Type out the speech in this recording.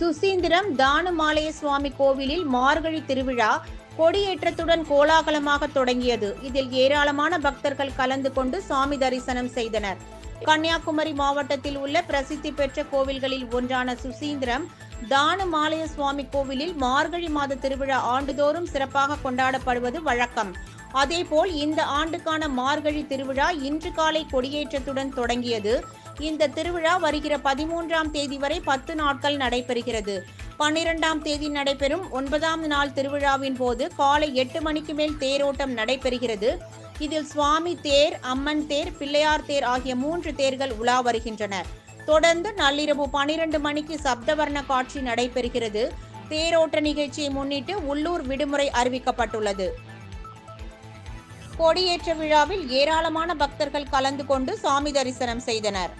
சுசீந்திரம் தானுமாலய சுவாமி கோவிலில் மார்கழி திருவிழா கொடியேற்றத்துடன் கோலாகலமாக தொடங்கியது. இதில் ஏராளமான பக்தர்கள் கலந்து கொண்டு சாமி தரிசனம் செய்தனர். கன்னியாகுமரி மாவட்டத்தில் உள்ள பிரசித்தி பெற்ற கோவில்களில் ஒன்றான சுசீந்திரம் தானுமாலய சுவாமி கோவிலில் மார்கழி மாத திருவிழா ஆண்டுதோறும் சிறப்பாக கொண்டாடப்படுவது வழக்கம். அதேபோல் இந்த ஆண்டுக்கான மார்கழி திருவிழா இன்று காலை கொடியேற்றத்துடன் தொடங்கியது. இந்த திருவிழா வருகிற பதிமூன்றாம் தேதி வரை பத்து நாட்கள் நடைபெறுகிறது. பன்னிரெண்டாம் தேதி நடைபெறும் ஒன்பதாம் நாள் திருவிழாவின் போது காலை எட்டு மணிக்கு மேல் தேரோட்டம் நடைபெறுகிறது. இதில் சுவாமி தேர் அம்மன் தேர் பிள்ளையார் தேர் ஆகிய மூன்று தேர்கள் உலா வருகின்றன. தொடர்ந்து நள்ளிரவு பனிரெண்டு மணிக்கு சப்தவர்ண காட்சி நடைபெறுகிறது. தேரோட்ட நிகழ்ச்சியை முன்னிட்டு உள்ளூர் விடுமுறை அறிவிக்கப்பட்டுள்ளது. கொடியேற்ற விழாவில் ஏராளமான பக்தர்கள் கலந்து கொண்டு சாமி தரிசனம் செய்தனர்.